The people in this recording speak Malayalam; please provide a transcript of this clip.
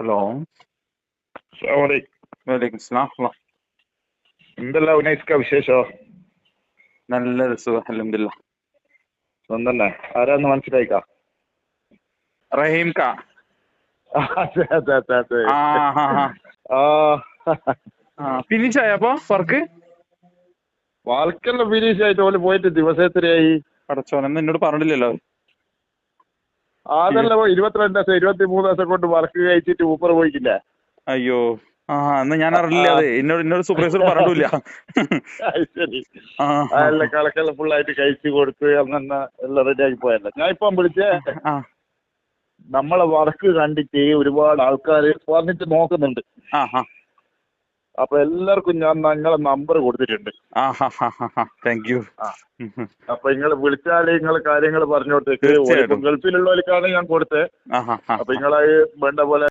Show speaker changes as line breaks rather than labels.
ഹലോ.
സോറി
വലൈക്കും സ്ലാം. ഹലോ.
എന്തെല്ലാം ഉനൈസ്ക വിശേഷോ?
നല്ല സുഖം അലഹമില്ല
സ്വന്തല്ലേ? ആരാന്ന് മനസ്സിലായിക്കാ?
റഹീം കാ
അതെ അതെ അതെ അതെ.
ആ ഫിനിഷ് ആയ ആയപ്പോ വർക്ക്?
വാൾക്കെല്ലാം ഫിനിഷ് ആയിട്ട് ഓൽ പോയിട്ട് ദിവസം എത്രയായി
പടച്ചോനെന്ന് എന്നോട് പറഞ്ഞില്ലല്ലോ.
അതല്ല ഇരുപത്തിരണ്ട് ദിവസം ഇരുപത്തി മൂന്ന് ദിവസം കൊണ്ട് വർക്ക് കഴിച്ചിട്ട് ഊപ്പർ പോയിക്കില്ല?
അയ്യോ. ആ എന്നാ ഞാൻ അറിയില്ല അത്. എന്നോട് എന്നോട് സൂപ്പർവൈസർ പറഞ്ഞില്ല
ശരി. അല്ല കളക്കെല്ലാം ഫുള്ളായിട്ട് കഴിച്ചു കൊടുത്ത് അങ്ങനെ എല്ലാം റെഡി ആക്കി പോയല്ല. ഞാൻ ഇപ്പം വിളിച്ചേ. നമ്മളെ വർക്ക് കണ്ടിട്ട് ഒരുപാട് ആൾക്കാര് വന്നിട്ട് നോക്കുന്നുണ്ട്. അപ്പൊ എല്ലാവർക്കും ഞാൻ നിങ്ങളെ നമ്പർ കൊടുത്തിട്ടുണ്ട്.
Thank you.
അപ്പൊ നിങ്ങൾ വിളിച്ചാൽ നിങ്ങൾ കാര്യങ്ങൾ പറഞ്ഞോട്ടേക്ക്
തീർച്ചയായിട്ടും.
ഗൾഫിലുള്ളവർക്കാണ് ഞാൻ കൊടുത്തത് അപ്പൊ നിങ്ങളത് വേണ്ട പോലെ